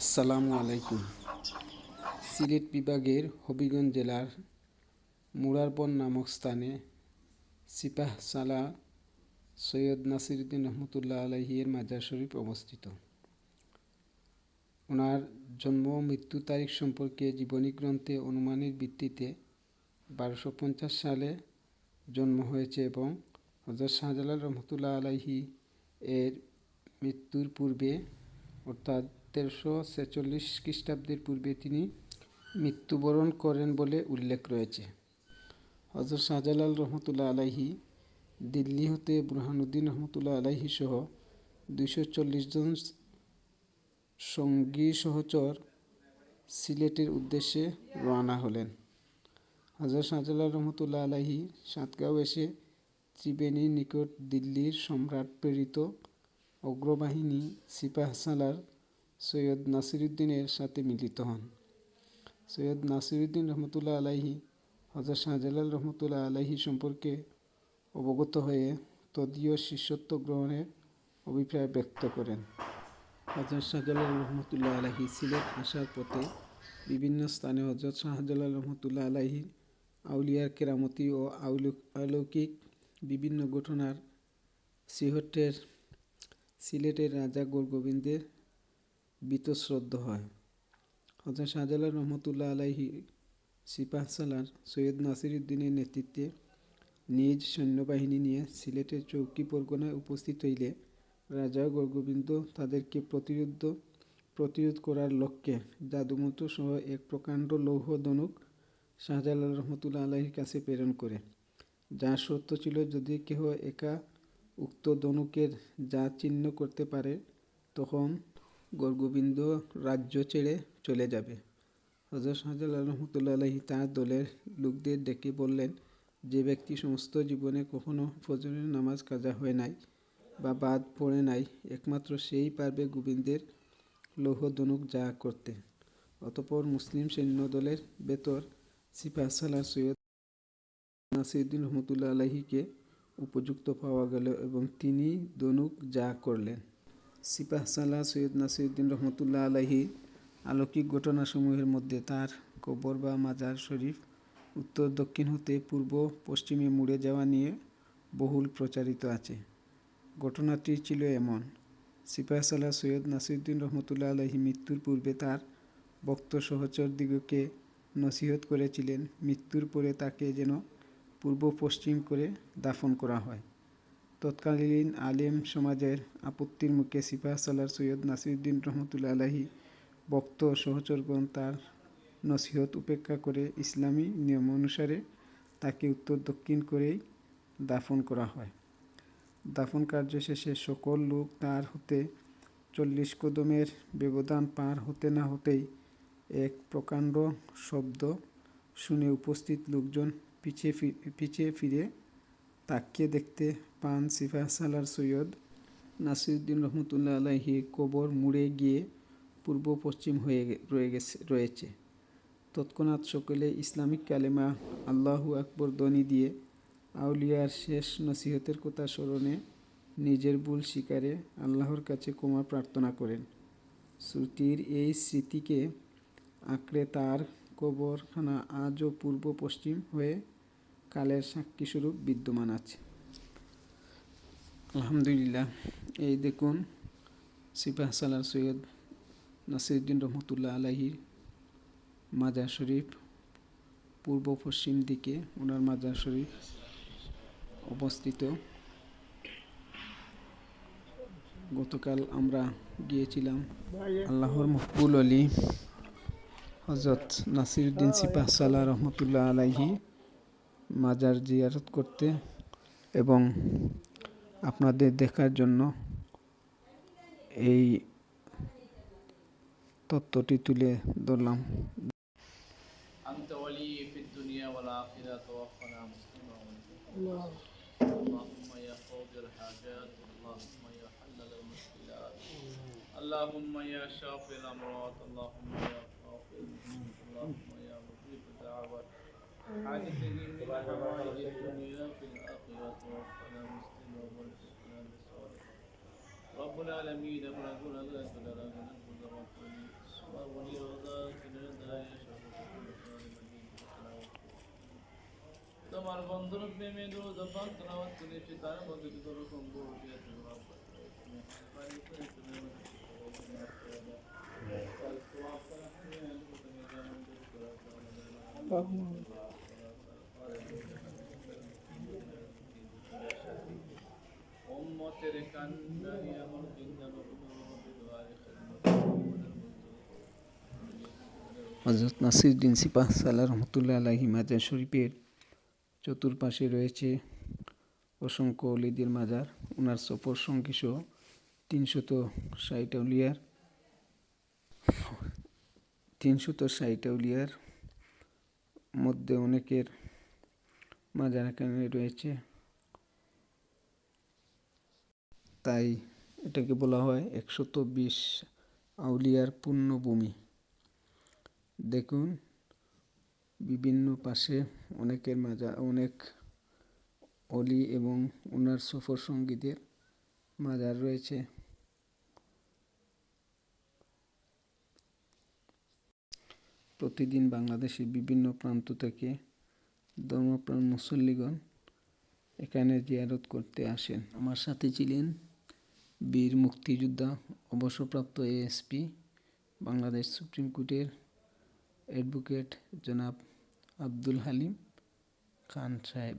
আসসালামু আলাইকুম। সিলেট বিভাগের হবিগঞ্জ জেলার মুরারবন নামক স্থানে সিপাহ সালা সৈয়দ নাসিরুদ্দিন রহমতুল্লাহ আলাহিয়ের মাজার শরীফ অবস্থিত। ওনার জন্ম মৃত্যু তারিখ সম্পর্কে জীবনী গ্রন্থে অনুমানের ভিত্তিতে বারোশো পঞ্চাশ সালে জন্ম হয়েছে এবং হজরত শাহজালাল রহমতুল্লাহ আলাহি এর মৃত্যুর পূর্বে অর্থাৎ তেরোশো ছেচল্লিশ খ্রিস্টাব্দের পূর্বে তিনি মৃত্যুবরণ করেন বলে উল্লেখ রয়েছে। হজরত শাহজালাল রহমতুল্লাহ আলাহি দিল্লি হতে বুরহানুদ্দিন রহমতুল্লাহ আলাহি সহ দুইশো চল্লিশ জন সঙ্গী সহচর সিলেটের উদ্দেশ্যে রওনা হলেন। হজরত শাহজালাল রহমতুল্লাহ আলাহি সাতগাঁও এসে ত্রিবেণীর নিকট দিল্লির সম্রাট প্রেরিত অগ্রবাহিনী সিপাহসালার সৈয়দ নাসিরুদ্দিনের সাথে মিলিত হন। সৈয়দ নাসিরুদ্দিন রহমতুল্লাহ আলাহি হজরত শাহজালাল রহমতুল্লাহ আলাহি সম্পর্কে অবগত হয়ে তদীয় শিষ্যত্ব গ্রহণের অভিপ্রায় ব্যক্ত করেন। হজরত শাহজালাল রহমতুল্লাহ আলাহি সিলেট আসার পথে বিভিন্ন স্থানে হজরত শাহজালাল রহমতুল্লাহ আলাহির আউলিয়ার কেরামতি ও অলৌকিক বিভিন্ন ঘটনার সিহটের, সিলেটের রাজা গোরগোবিন্দের বীতশ্রদ্ধ হয়। হজরত শাহজালাল রহমতুল্লাহ আলাইহি সিপাহ সালার সৈয়দ নাসিরুদ্দিনের নেতৃত্বে নিজ সৈন্যবাহিনী নিয়ে সিলেটের চৌকি পরগনায় উপস্থিত হইলে রাজা গোরগোবিন্দ তাদেরকে প্রতিরোধ প্রতিরোধ করার লক্ষ্যে জাদুমন্ত্র সহ এক প্রকাণ্ড লৌহ দনুক শাহজালাল রহমতুল্লাহ আলাহির কাছে প্রেরণ করে। যা সত্য ছিল, যদি কেহ একা উক্ত দনুকের যা চিহ্ন করতে পারে, তখন গোরগোবিন্দ রাজ্য ছেড়ে চলে যাবে। হজরত শাহজালাল রহমতুল্লা তাঁর দলের লোকদের ডেকে বললেন, যে ব্যক্তি সমস্ত জীবনে কখনো ফজরের নামাজ কাজা হয় নাই বা বাদ পড়ে নাই, একমাত্র সেই পারবে গোবিন্দের লৌহ দনুক যা করতে। অতপর মুসলিম সৈন্য দলের বেতর সিপাহ সালার সৈয়দ নাসিরুদ্দিন রহমতুল্লা আলহিকে উপযুক্ত পাওয়া গেল এবং তিনি দনুক যা করলেন। সিপাহ সালাহ সৈয়দ নাসিরুদ্দিন রহমতুল্লাহ আলহি আলৌকিক ঘটনাসমূহের মধ্যে তার কবর বা মাজার শরীফ উত্তর দক্ষিণ হতে পূর্ব পশ্চিমে মুড়ে যাওয়া নিয়ে বহুল প্রচারিত আছে। ঘটনাটি ছিল এমন। সিপাহ সালাহ সৈয়দ নাসিরুদ্দিন রহমতুল্লাহ আলহি মৃত্যুর পূর্বে তার বক্ত সহচর দিগকে নসিহত করেছিলেন, মৃত্যুর পরে তাকে যেন পূর্ব পশ্চিম করে দাফন করা হয়। তৎকালীন আলেম সমাজের আপত্তির মুখে সিপাহ সালার সৈয়দ নাসিরুদ্দিন রহমতুল্লা আলাহি বক্ত সহচরগণ তার নসিহত উপেক্ষা করে ইসলামী নিয়ম অনুসারে তাকে উত্তর দক্ষিণ করেই দাফন করা হয়। দাফন কার্য শেষে সকল লোক তার হতে চল্লিশ কদমের ব্যবধান পার হতে না হতেই এক প্রকাণ্ড শব্দ শুনে উপস্থিত লোকজন পিছিয়ে পিছিয়ে ফিরে তাকিয়ে দেখতে পান সিফা সালার সৈয়দ নাসিরুদ্দিন রহমতুল্লাহ আলাহি কবর মুড়ে গিয়ে পূর্ব পশ্চিম হয়ে রয়ে গেছে, রয়েছে। তৎক্ষণাৎ সকলে ইসলামিক কালেমা আল্লাহু আকবর ধ্বনি দিয়ে আউলিয়ার শেষ নসিহতের কথা স্মরণে নিজের ভুল শিকারে আল্লাহর কাছে ক্ষমা প্রার্থনা করেন। শ্রুতির এই স্মৃতিকে আঁকড়ে তার কবরখানা আজও পূর্ব পশ্চিম হয়ে কালের সাক্ষীস্বরূপ বিদ্যমান আছে। আলহামদুলিল্লাহ, এই দেখুন সিপাহ সালার সৈয়দ নাসিরুদ্দিন রহমতুল্লাহ আলাহির মাজার শরীফ পূর্ব পশ্চিম দিকে ওনার মাজার শরীফ অবস্থিত। গতকাল আমরা গিয়েছিলাম আল্লাহর মকবুল আলী হজরত নাসিরুদ্দিন সিপাহ সাল্লাহ রহমতুল্লাহ আলাহি মাজার জিয়ারত করতে এবং আপনাদের দেখার জন্য এই তত্ত্বটি তুলে ধরলাম أنت ولي في الدنيا والآخرة توفنا مسلما الله اللهم يا قاضي الحاجات اللهم يا حلل المشكلات اللهم يا شافي الأمراض اللهم يا شافي الأمراض اللهم يا مجيب الدعوات عن الدين من حوائج الدنيا في الآخرة وفقنا مسلما والحسنى بصالحا رب العالمين من أقول ذاك لنا من أقول ربنا وأولي وذاك لنا يشهد كل خالق তোমার বন্ধুর প্রেমে দুরুদ পাক তেলাওয়াত করেছি তার মধ্যে যত রকম গুণ দিয়েছে রব اللهم উম্মতের কান্ডারি আমার জিন্দা হজরত সাল্লাহ রহমতুল্লাহ আলাহি মাজার শরীফের চতুর্পাশে রয়েছে অসংখ্য অলিদের মাজার। ওনার সফর সঙ্গী সহ তিনশত ষাট উলিয়ার তিনশত ষাট উলিয়ার মধ্যে অনেকের মাজার এখানে রয়েছে। তাই এটাকে বলা হয় একশত বিশ আউলিয়ার পুণ্যভূমি দেখুন, বিভিন্ন পাশে অনেকের মাজা, অনেক অলি এবং ওনার সফর সঙ্গীদের মাজার রয়েছে। প্রতিদিন বাংলাদেশের বিভিন্ন প্রান্ত থেকে ধর্মপ্রাণ মুসল্লিগণ এখানে জিয়ারত করতে আসেন। আমার সাথে ছিলেন বীর মুক্তিযোদ্ধা অবসরপ্রাপ্ত এএসপি বাংলাদেশ সুপ্রিম কোর্টের অ্যাডভোকেট জনাব আব্দুল হালিম খান সাহেব।